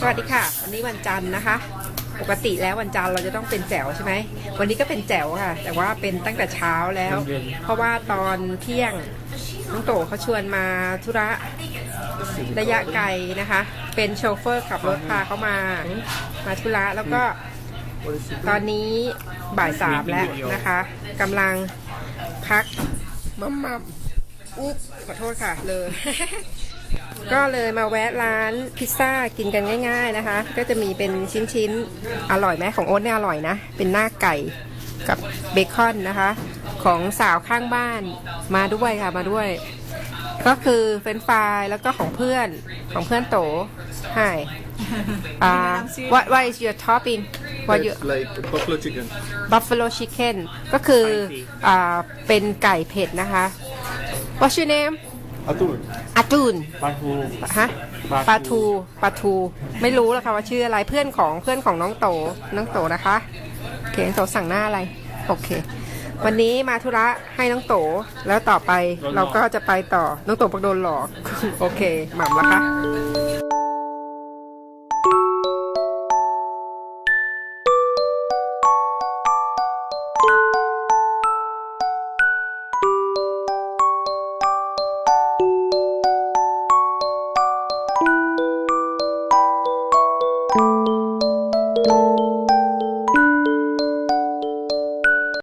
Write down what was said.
สวัสดีค่ะ วันนี้วันจันทร์นะคะ ปกติแล้ววันจันทร์เราจะต้องเป็นแจ๋วใช่ไหม วันนี้ก็เป็นแจ๋วค่ะ แต่ว่าเป็นตั้งแต่เช้าแล้ว เพราะว่าตอนเที่ยงน้องโตเขาชวนมาธุระระยะไกลนะคะ เป็นโชเฟอร์ขับรถพาเขามา มาธุระแล้วก็ตอนนี้บ่ายสามแล้วนะคะกำลังพักมัมมัมอุ๊บขอโทษค่ะเลย ก็เลยมาแวะร้านพิซซ่ากินกันง่าย ๆนะคะ ก็จะมีเป็นชิ้นๆ อร่อยไหมของโอ๊ตเนี่ยอร่อยนะ เป็นหน้าไก่กับเบคอนนะคะ ของสาวข้างบ้านมาด้วยค่ะมาด้วย ก็คือเฟรนช์ฟรายแล้วก็ของเพื่อนของเพื่อนโต Hi อ่า what what is your topping what you It's like buffalo chicken. buffalo chicken ก็คืออ่าเป็นไก่เผ็ดนะคะ What's your name Atul. อาจูนปลาทูฮะปลาทูปลาทู ไม่รู้หรอกค่ะว่าชื่ออะไรเพื่อนของเพื่อนของน้องโตน้องโตนะคะโอเคน้องโตสั่งหน้าอะไรโอเค วันนี้มาธุระให้น้องโตแล้วต่อไปเราก็จะไปต่อน้องโตปักโดนหลอกโอเคหม่ำละคะ